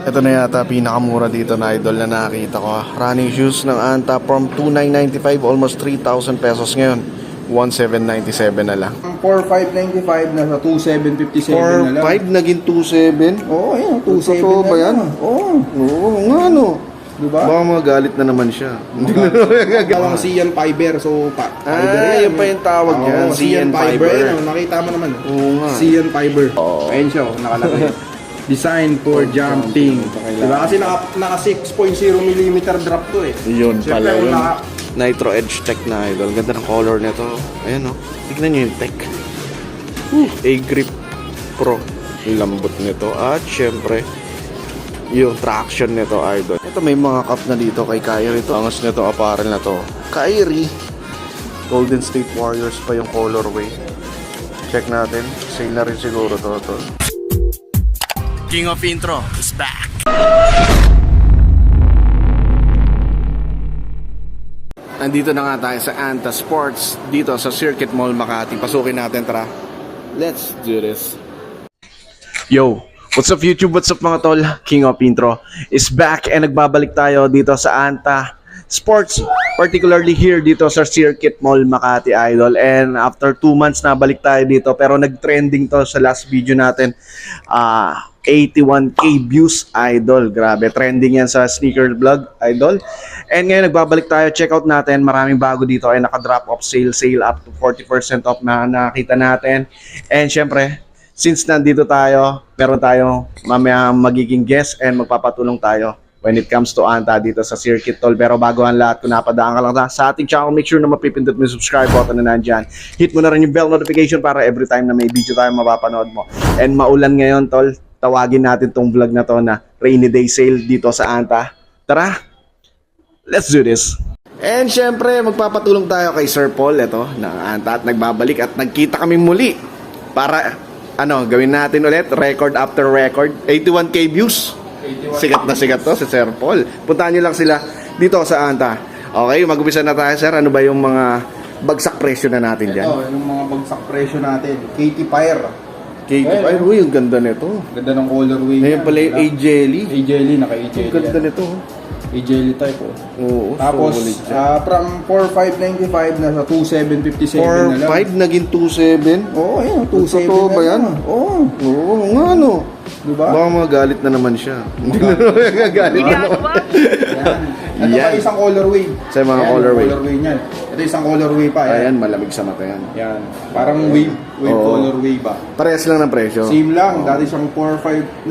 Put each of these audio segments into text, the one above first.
Ito na yata pinakamura dito na idol na nakita ko. ah. Running shoes ng Anta from 2,995 almost 3,000 pesos ngayon. 1,797 na lang. Ang 4,595 na sa 2,757 na lang. 4,500 naging 2,700. Oo, oh, ayun, 2,700 Totoo ba yan? Oo, Oo nga no. diba? Baka magalit na naman siya. Hindi na Tawang CN Fiber, so pa Ah, fiber yan. yun pa yung tawag Oo, yan, CN Fiber. Oh, nakita mo naman. Oo nga. CN Fiber. Oo. Ayun siya, oh, nakalagay. Design for jumping. Diba? Kasi naka, naka 6.0 mm drop to eh. Yun pala yun. naka, Nitro Edge Tech na idol. Ganda ng color nito. Ayan o. Tignan nyo yung tech. A-Grip Pro. Yung lambot nito. At syempre, yung traction nito idol. Ito may mga cup na dito kay Kyrie. Ito, angas nito apparel na to. Kyrie. Golden State Warriors pa yung colorway. Check natin. Sale na rin siguro to. to. King of Intro is back. Nandito na nga tayo sa Anta Sports dito sa Circuit Mall Makati. Pasukin natin, tara. Let's do this. Yo, what's up YouTube? What's up mga tol? King of Intro is back and nagbabalik tayo dito sa Anta Sports, particularly here dito sa Circuit Mall Makati Idol. And after two months na balik tayo dito pero nag-trending to sa last video natin. Ah, 81k views idol. Grabe, trending yan sa sneaker vlog idol. And ngayon nagbabalik tayo, check out natin, maraming bago dito ay naka-drop off sale, sale up to 40% off na nakita natin. And syempre, since nandito tayo, meron tayo mamaya magiging guest and magpapatulong tayo when it comes to Anta dito sa Circuit Tol. Pero bago ang lahat, kung napadaan ka lang sa ating channel, make sure na mapipindot mo yung subscribe button na nandyan. Hit mo na rin yung bell notification para every time na may video tayo mapapanood mo. And maulan ngayon, Tol, tawagin natin tong vlog na to na rainy day sale dito sa Anta. Tara, let's do this. And syempre, magpapatulong tayo kay Sir Paul, ito, ng Anta at nagbabalik at nagkita kami muli para, ano, gawin natin ulit, record after record, 81k views. Sikat na sikat to si Sir Paul. Puntahan nyo lang sila dito sa Anta. Okay, mag-umpisa na tayo, Sir. Ano ba yung mga bagsak presyo na natin dyan? ito, yung mga bagsak presyo natin. Katy Fire. Cake. Ayun, Ay, uy, ang ganda nito. Ganda ng colorway Ngayon pala yung A-Jelly. A-Jelly, naka Ang ganda yan. nito. A-Jelly type oh. Oo, Tapos, solid siya. ah, from 4,595 na sa 2,757 na lang. 4-5 naging 2-7. Oo, oh, ayun, 2,700 Totoo ba na yan? lang. Oo, Oo, nga no. diba? Baka magalit na naman siya. Hindi na naman gagalit na naman. Ito Yan. pa isang colorway. Sa mga Ayan, colorway. colorway niyan. Ito isang colorway pa. Ayan. Ayan, malamig sa mata yan. Yan. Parang wave, wave Oo. colorway ba? Parehas lang ng presyo. Same lang. Dati siyang 4,595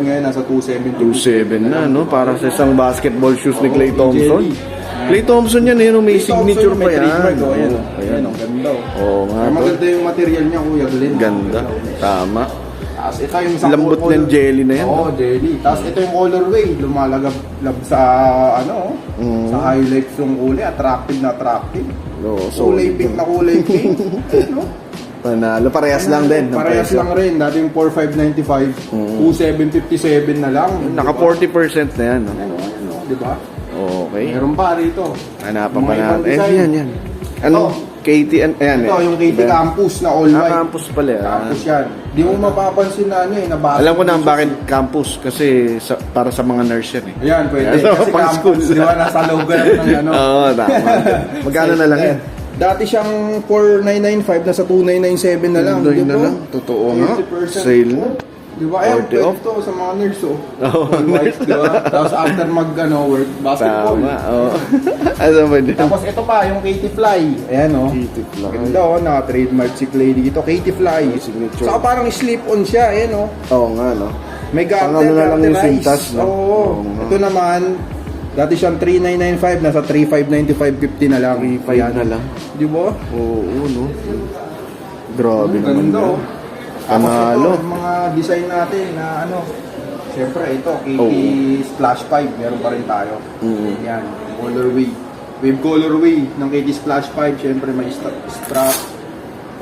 ngayon nasa 2,750. 2-7 na, no? Para sa isang basketball shoes ni Clay Thompson. Clay Thompson yan, yun, may signature pa yan. oh, Ayan, oh. Ayan, ang ganda. oh. Oo nga, Ang maganda yung material niya, Kuya Glenn. Ganda. Tama. Tapos ito yung isang Lambot color- ng jelly na yan. Oo, jelly. Tapos ito yung colorway, lumalagab lab sa ano, Mm. sa highlights yung kulay, attractive na attractive. Oo, kulay solid. pink na kulay pink. ano? Panalo, parehas lang din. Parehas lang rin. Dati yung 4,595, 2,757 na lang. Naka 40% na yan, no? Ano, ano, di ba? Okay. Meron pa rito. Hanapan pa natin. Eh, yan, yan. Ano? Katie, an, ayan. Ito, eh. yung KT. Campus na all Ah, white. campus pala. ah. Campus yan. Di mo mapapansin na ano eh, nabasa. Alam ko na ang bakit campus kasi sa, para sa mga nurse yan eh. Ayan, pwede. Ayan, Kasi pang campus, school. di ba, nasa logo lang ng ano. Oo, tama. Magkano na lang yan? Dati siyang 4,995 na sa 2,997 na lang. Di na lang. Totoo nga. 30% Sale na. Di ba? Ayan, 40 pwede off. to sa mga nurse oh. Oo, All white, di ba? Tapos after mag ano, work, basketball. Tama. Oo. ano ba din? Tapos ito pa, yung Katie Fly. Ayan oh. Katie Fly. Ganda oh, naka-trademark si Clay dito. Katie Fly. signature. Saka parang slip-on siya, ayan oh. Oo nga, no? May garter, ano na lang yung sintas, no? Oo. Oo nga. Ito naman, dati siyang 3,995, nasa 3,595.50 na lang. 3.5 Ayan. na lang. Di ba? Oo, no? Grabe naman. ganda yan. Oh. Tapos Panalo. ito, yung mga design natin na ano, Siyempre, ito, KT Oo. Splash 5, meron pa rin tayo. Mm. Yan, colorway. Wave colorway ng KT Splash 5, siyempre may stra- strap.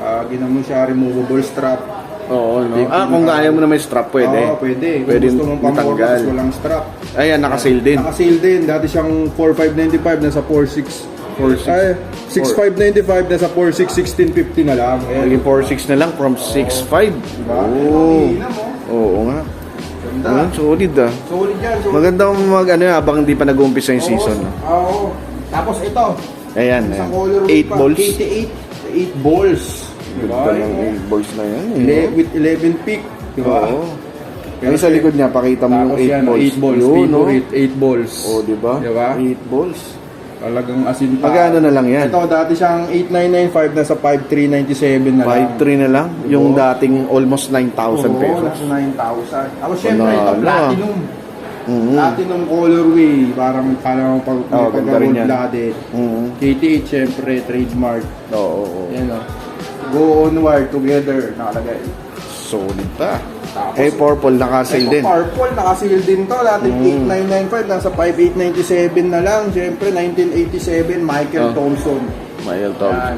Uh, mo siya, removable strap. Oo, no? Ah, kung pinaka- kaya mo na may strap, pwede. Oo, pwede. Kung Pwede gusto mong pang matanggal. tapos walang strap. Ayan, naka-sale din. Naka-sale din. Dati siyang 4,595 na sa 4,6. 4,6. Ay, 6,595 na sa 4,6, 1650 na lang. Ayan. Naging 4.6 na lang from 6.5. Diba? Oo. Oo nga. Ganda. Solid ah. Solid yan. Solid. Maganda kung mag ano habang hindi pa nag-uumpisa yung Oo, season. No? Oo. Tapos ito. Ayan, ayan. color 8 balls. 88. 8 balls. Diba? Ganda ng 8 balls na yan. eh, Ele- with 11 pick. Diba? Oo. Yung sa likod niya, pakita mo yung Tapos 8 yan, balls. 8 balls. Yun, no? Favorite, 8 balls. Oh, di ba? Diba? 8 balls. Talagang asin pa. Magkano na lang yan? Ito, dati siyang 8,995 na sa 5,397 na lang. 5-3 na lang. Yung Oo. dating almost 9,000 Oo, pesos. nasa 9,000. Tapos syempre, ito, ah. platinum. Mhm. Platinum colorway. Parang parang pag Oo, may ganda rin pagka-gold yan. blooded. Mhm. KTH, syempre, trademark. Oo, oo. Yan o. Go onward together. Nakalagay. Solid pa. Tapos, Eh, purple naka-sale Ito, din. purple, nakasil din to. Dating Mm. 8995, nasa 5897 na lang. Siyempre, 1987, Michael Oh. Thompson. Mail Tom. Yan.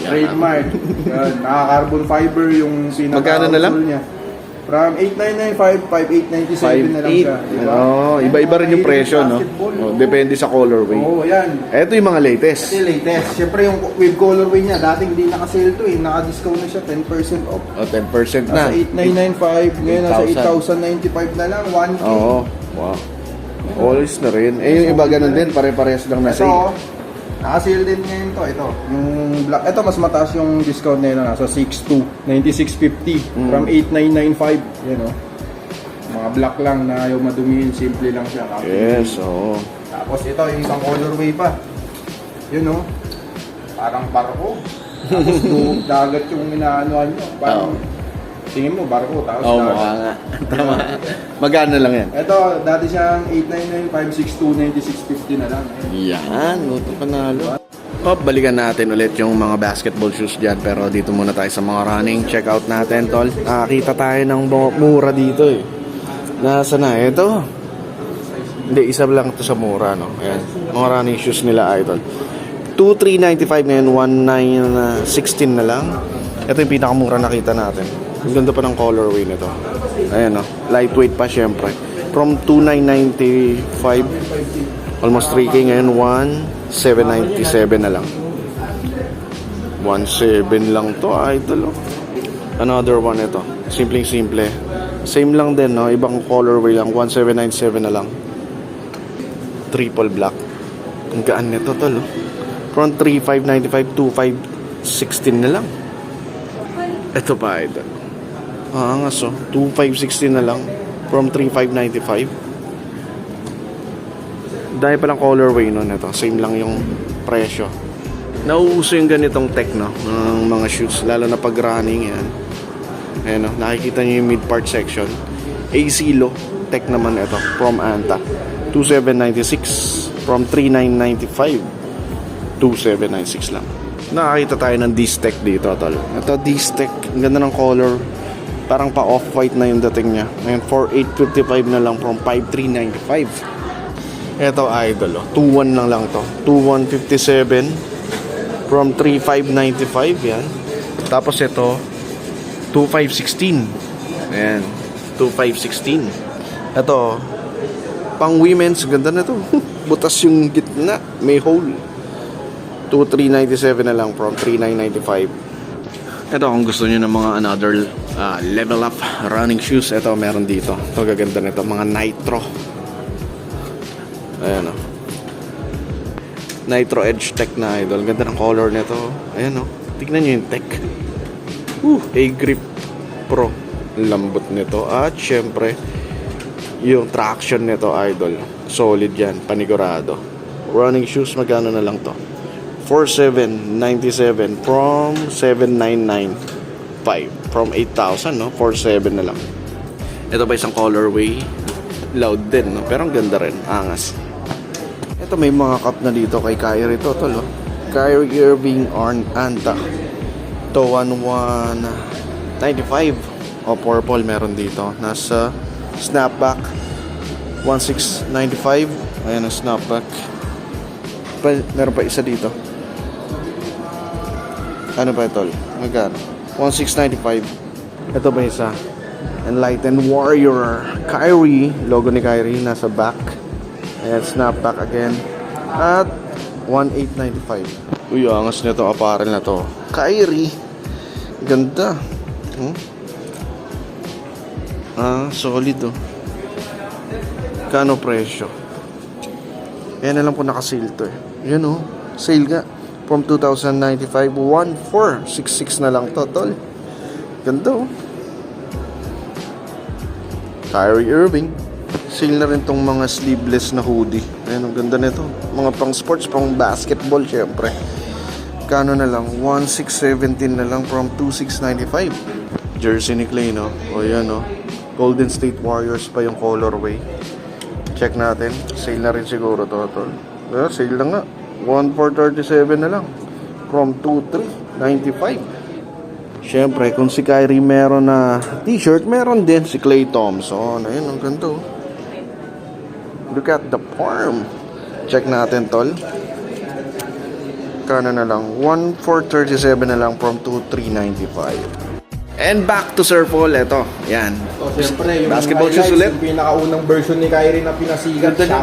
Trademark. Yan. Naka-carbon fiber yung pinaka Magkano na lang? niya. From 8995, 5897 na lang siya. Diba? Oh, iba-iba rin yung presyo, no? Oh, depende sa colorway. Oo, yan. Ito yung mga latest. Kasi latest. Siyempre yung with colorway niya, dating hindi naka-sale to eh. Naka-discount na siya, 10% off. Oh, 10% na. Nasa 8995, ngayon nasa 8,000. 8,095 na lang, 1K. Oo. Wow. Always na rin. Eh, yung iba ganun din. Pare-parehas lang na Ito, sale. Naka-sale din ngayon to. Ito, yung black. Ito, mas mataas yung discount nila. Nasa 62, 9650 Mm. from 8995. Yan o. Mga black lang na ayaw madumihin. Simple lang siya. copy Yes, oo. Tapos ito, yung isang colorway pa. Yun o. Parang barko. Tapos dagat yung inaanuhan nyo. Parang, tingin mo, barko. Tapos Oo, dagat. mukha nga. Tama. Magkano lang yan? Ito, dati siyang 899, 562, 9650 na lang. Yan, ito panalo. Oh, balikan natin ulit yung mga basketball shoes dyan. Pero dito muna tayo sa mga running. Check out natin, tol. Nakakita tayo ng mura dito eh. Nasa na? Ito. Hindi, isa lang ito sa mura, no? Ayan. Mga running shoes nila, idol. 2,395 ngayon, 1,916 na lang. Ito yung pinakamura nakita natin. Ang ganda pa ng colorway nito. Ayan, no? Lightweight pa, syempre. From 2,995 Almost 3K ngayon, 1,797 na lang. 1,7 lang to, idol. Oh. Another one ito. Simpleng simple. Same lang din, no? Ibang colorway lang. 1,797 na lang. Triple black. Ang gaan nito, tol. Oh. From 3,595 to 5,16 na lang. Ito pa, idol. Ah, angas, oh. 2,516 na lang. From 3,595. Dahil palang colorway nun ito. Same lang yung presyo. Nauuso yung ganitong tech no ng mga shoes lalo na pag running yan. Ayan no, nakikita niyo yung mid part section. AC low tech naman ito from Anta. 2796 from 3995 2796 lang. Nakakita tayo ng D-Tech dito, tol. Ito D-Tech, ang ganda ng color. Parang pa off-white na yung dating niya. Ngayon 4855 na lang from 5395. Ito idol, oh. 2-1 lang lang to. 2-157 from 3-595 yan. Tapos ito 2-516. Ayan. 2-516. Ito pang women's ganda na to. Butas yung gitna, may hole. 2-397 na lang from 3-995. Ito kung gusto niyo ng mga another ah, level up running shoes, ito meron dito. Ito gaganda nito, mga Nitro. Ayan o. Nitro Edge Tech na idol. Ganda ng color nito. Ayan o. Tignan nyo yung tech. Woo! A-Grip Pro. Lambot nito. At syempre, yung traction nito idol. Solid yan. Panigurado. Running shoes, magkano na lang to? 4797 from 7995 from 8,000 no? 47 na lang. Ito ba isang colorway? Loud din no? Pero ang ganda rin. Angas. Ito may mga cup na dito kay Kyrie to tol oh. Kyrie Irving Arn Anta. To 1195 o purple meron dito. Nasa snapback 1695 ayan ang snapback. Pa, meron pa isa dito. Ano ba ito? Magkano? 1695. Ito ba isa? Enlightened Warrior. Kyrie. Logo ni Kyrie. Nasa back. Ayan, snapback again. At 1895. Uy, angas nito apparel na to. Kyrie. Ganda. Hmm? Ah, solid oh. Kano presyo? Yan na lang po naka-sale to eh. Yan oh. Sale nga. From 2095, 1466 na lang to, tol. Ganda oh. Kyrie Irving. Sale na rin tong mga sleeveless na hoodie. Ayan, ang ganda nito. Mga pang sports, pang basketball, syempre. Kano na lang? 1617 na lang from 2695. Jersey ni Clay, no? O yan, no? Golden State Warriors pa yung colorway. Check natin. Sale na rin siguro to, tol. Well, sale na nga. 1437 na lang. From 2395. Siyempre, kung si Kyrie meron na t-shirt, meron din si Clay Thompson. Ayun, ang ganda. oh. Look at the form. Check natin, tol. Kano na lang? 1,437 na lang from 2,395. And back to Sir Paul. Ito, yan. So, siyempre, yung Basketball shoes ulit. Yung pinakaunang version ni Kyrie na pinasigat Ganda siya.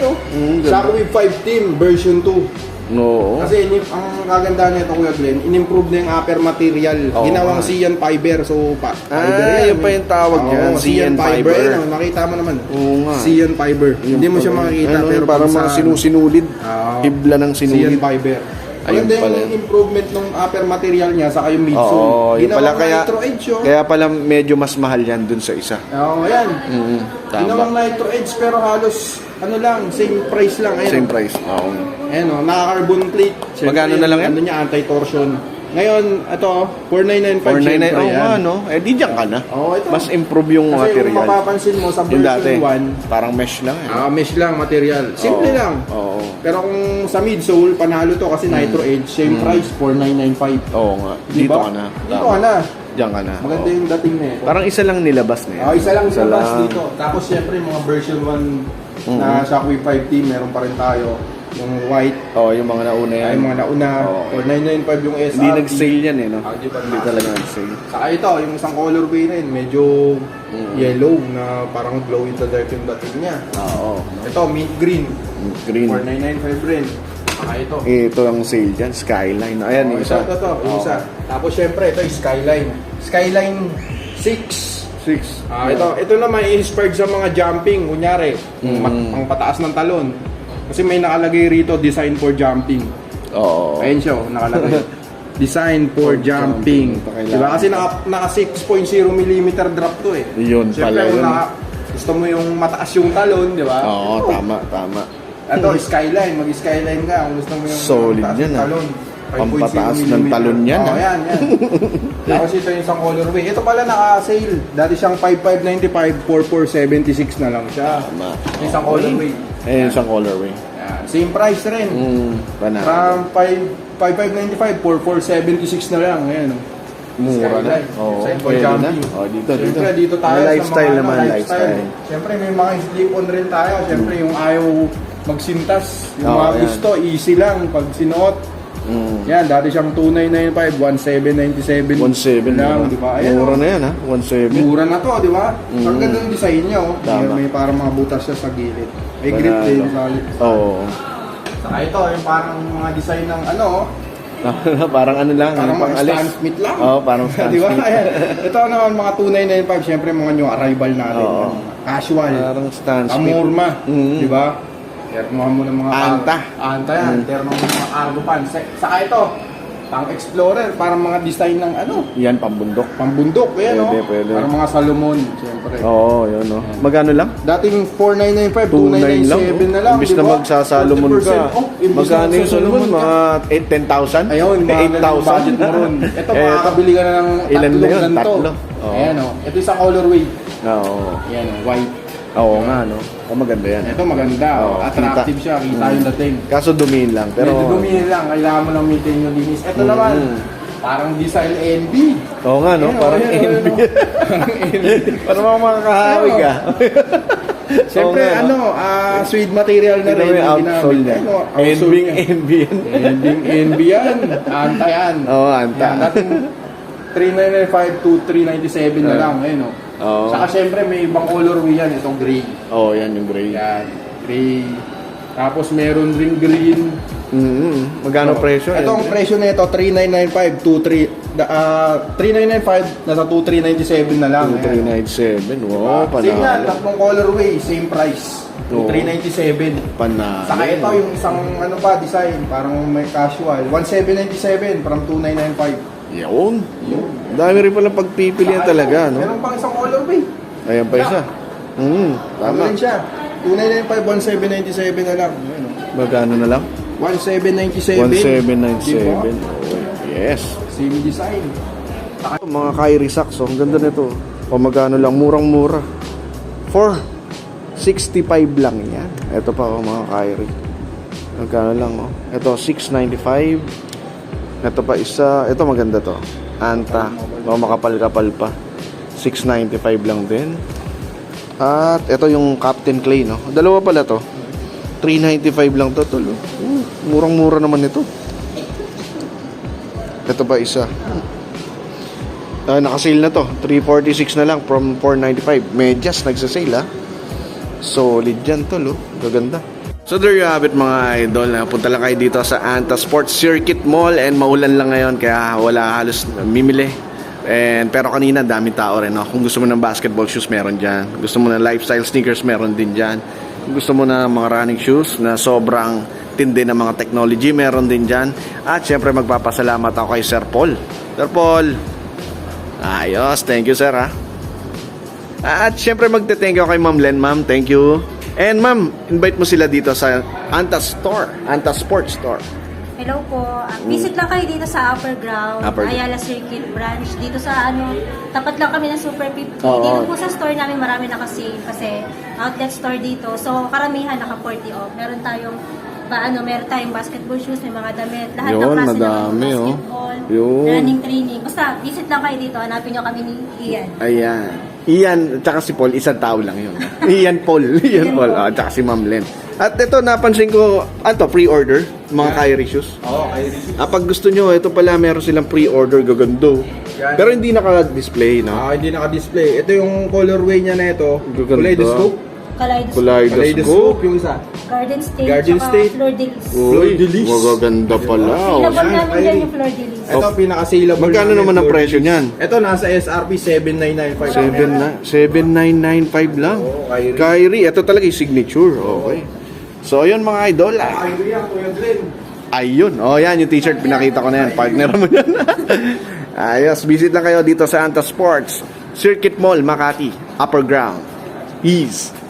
o. Mm, ganda. Shockwave 5 Team version 2. No. Kasi inim, ang kaganda nito Kuya Glenn, in-improve na yung upper material. Oo Ginawang. CN fiber. So, pa, Ah, fiber yun pa yung tawag Oo, dyan, CN fiber. Ayun, o, makita mo naman. Oo nga. CN fiber. Hindi mo siya makikita. Ano, pero parang mga sinusinulid. Oo. Hibla ng CN sinulid. fiber. Ayun Maganda pala yung yun. improvement ng upper material niya saka yung midsole. Oo, yun pala kaya, nitro edge oh. yun. kaya pala medyo mas mahal yan dun sa isa. Oo, ayan. Mm, Ginawang tama. nitro edge pero halos ano lang, same price lang. Ayan. Same price. Oo. Ayan o, naka-carbon plate. Siyempre, Magkano na lang yan? Ano niya, anti-torsion. Ngayon, ito, 4995 499. siyempre Oo yan. nga, no? Eh, di dyan ka na. Oo, ito. Mas improve yung Kasi kung material. mapapansin mo sa version 1, parang mesh lang eh. ah, mesh lang material. Simple Oo. lang. Oo. Pero kung sa midsole, panalo to kasi nitro edge, same price, 4995. Oo nga. Di Dito ka na. Dito ka na. Diyan ka na. Maganda yung dating na ito. Parang isa lang nilabas na yan. Ah, isa lang Isa ilabas lang. dito. Tapos syempre mga version 1 na Shockwave 5T, meron pa rin tayo. Yung white, Oo, yung mga nauna yan. ay mga nauna, Oo. or 995 yung SRT. Hindi nag-sale yan eh, no? Ah, di Hindi talaga nag-sale. Saka ito, yung isang colorway na yun, medyo Mm. yellow na parang glow in the dark yung dating niya. Oo. Ito, mint green, Green. 4995 rin. Saka ito. Ito ang sale dyan, Skyline. Ayan, Oh, yung isa. ito, ito, yung Oo. isa. Tapos syempre, ito yung Skyline. Skyline 6. Six. Ah, ito, ito naman inspired sa mga jumping, kunyari, Mm. mat- ang pataas ng talon. Kasi may nakalagay rito, design for jumping. Oo. Ayun siya, oh, nakalagay. design for For jumping. jumping. Diba? Kasi naka, naka 6.0 mm drop to eh. Yun Siyempre, pala yun. naka, gusto mo yung mataas yung talon, di ba? Oo, tama, tama. Ito, skyline. Mag-skyline ka kung gusto mo yung Solid mataas yan, yung ah. talon. Pampataas 5.0 ng mm. talon yan, Oo, ah. yan, yan. Tapos ito yung isang colorway. Ito pala naka-sale. Dati siyang 5595, 4476 na lang siya. Tama. Isang colorway. Ayun, isang colorway. Yan. Same price rin. Mm, banana. From 5 5595, 4476 na lang. Ayan. oh. Mura na. Oo, pwede na. Oo, dito, dito. Siyempre, dito tayo May sa lifestyle mga, naman, ano, lifestyle. Siyempre, may mga slip-on rin tayo. Siyempre, yung ayaw magsintas. Yung Oo, mga yan. gusto, easy lang pag sinuot. Mm. Yan, dati siyang 2995, 1797 1.7 lang, na. di ba? Ayan, Mura oh. na yan, ha? 1.7. Mura na to, di ba? Mm. Ang ganda ng design niya, oh. Tama. May, may parang mga butas siya sa gilid. May grip Banalo. din, solid. Oo. Saka ito, yung parang mga design ng ano, oh. parang ano lang, Parang pang alis. Stan Smith lang. Oo, parang Stan Di ba? Smith. Ayan. Ito naman mga 2995, syempre mga new arrival natin. Ano, Casual. Parang Stan Smith. Amorma. Mm. Di ba? Ternuhan mo ng mga Anta. Anta yan. Mm. Mo ng mga cargo pants. Saka ito, pang explorer, parang mga design ng ano, Yan, pambundok. pambundok. Ayan, Pwede, oh. pwede. Parang mga Salomon, syempre. Oo, yun, no. Magkano lang? Dating 4995, 2.9 lang. 2997 oh. na lang. Imbis na magsasalomon ka. 40% off. Imbis na Magkano yung magsasalomon ka. Mga 8, 10,000? Ayun, mga ganun 8,000? budget mo ron. Ito, Eh, makakabili ka na ng Ilan na tatlong yun? ganito. Tatlo? Oo. Ayan, oh. Ito isang colorway. Oo. Ayan, oh, white. Oo nga, no. Oh, maganda yan. Ito maganda. Oo, oh. Attractive kita. siya. Kita Mm. yung dating. Kaso dumiin lang. Pero, Medyo dumi lang. Kailangan mo lang maintain yung linis. Ito Mm. naman, parang design NB. oo nga, no. Ayan, Parang ayan, NB. oh. Parang NB. Parang mga makakahawi ka. Siyempre, Oo nga, no? ano, ah, suede material na Tignan rin. mo yung outsole ginamit. niya. Niya. NB yan. Ending NB yan. Anta yan. Oo, anta. Yan, dating 3995 to 397 na Yeah. lang. Ayun, oh. Oo. Saka syempre may ibang colorway yan. Itong gray. Oo, yan yung gray. Yan. Gray. Tapos meron ring green. Mm-hmm. Magkano Oh, presyo? Ito ang presyo nito 3995 to 3 da- ah, 3995, nasa 2397 na lang. Ayan. 2397. Wow, Ah, Same yan, panalo. tatlong colorway, same price. Oo. 2397. Panalo. Saka ito yung isang ano pa design, parang may casual. 1797 from 2995. Yun. Dami rin pala pagpipilian talaga, no? Meron pang isang colorway. Ayan pa isa. Hmm, Ano tama. rin siya? 2995, 1797 na lang. Ayan, oh. Magkano na lang? 1797. 1797. Diba? Oh, yes. Same design. Mga Kyrie socks, oh. Ang ganda nito. O magkano lang, murang-mura. 465 lang yan. Ito pa, oh, mga Kyrie. Magkano lang, oh. Ito, 695. Ito pa isa. Ito maganda to. Anta. O, makapal-kapal pa. 695 lang din. At ito yung Captain Clay, no? Dalawa pala to. 395 lang to, tol. Uh, Murang-mura naman ito. Ito pa isa. Ah, naka-sale na to. 346 na lang from 495. Medyas nagsasale ah. Solid yan tol oh. So there you have it mga idol. Punta lang kayo dito sa Anta Sports Circuit Mall and maulan lang ngayon kaya wala halos mimili. And, pero kanina dami tao rin. No? Kung gusto mo ng basketball shoes, meron dyan. Gusto mo ng lifestyle sneakers, meron din dyan. Kung gusto mo ng mga running shoes na sobrang tindi ng mga technology, meron din dyan. At syempre magpapasalamat ako kay Sir Paul. Sir Paul, ayos. Thank you sir ha. At syempre magte-thank you kay Ma'am Len, ma'am. Thank you. And ma'am, invite mo sila dito sa Anta Store, Anta Sports Store. Hello po. Ah, visit lang kayo dito sa Upper Ground, Upper. Ayala Circuit Branch. Dito sa ano, tapat lang kami ng Super 50. Oo. Dito po sa store namin marami nakasale kasi outlet store dito. So karamihan naka 40 off. Meron tayong ba ano, meron tayong basketball shoes, may mga damit, lahat ng Yun, klase ng madami, oh. basketball, Yun. running training. Basta visit lang kayo dito, hanapin nyo kami ni Ian. Ayan. Ian, tsaka si Paul, isang tao lang yun. Ian Paul. Ian Paul. Ah, tsaka si Ma'am Len. At ito, napansin ko, ano to, pre-order, mga Kyrie shoes. Oo, kay Rizky. Ah, pag gusto nyo, ito pala, meron silang pre-order gagando. Yan. Pero hindi naka-display, no? Ah, hindi naka-display. Ito yung colorway niya na ito. Gaganda. Kaleidoscope. Kaleidoscope, Kaleidoscope. Kaleidoscope yung isa. Garden State, Garden tsaka State. Fleur de Lis. Uy, Fleur de lis. magaganda pala. oh. Yan, namin dyan yung Fleur de Lis. Ito, pinaka-saleable. Magkano naman ang presyo niyan? Ito, nasa SRP 7995. Seven na, 7995 lang. Oo, Kyrie. Kyrie, ito talaga yung signature. Okay. So, ayun mga idol. ah. Kyrie yan, Kuya Glenn. Ayun. Oh, yan yung t-shirt. Pinakita ko na yan. Partner mo yan. Ayos. Visit lang kayo dito sa Anta Sports. Circuit Mall, Makati. Upper Ground. Peace.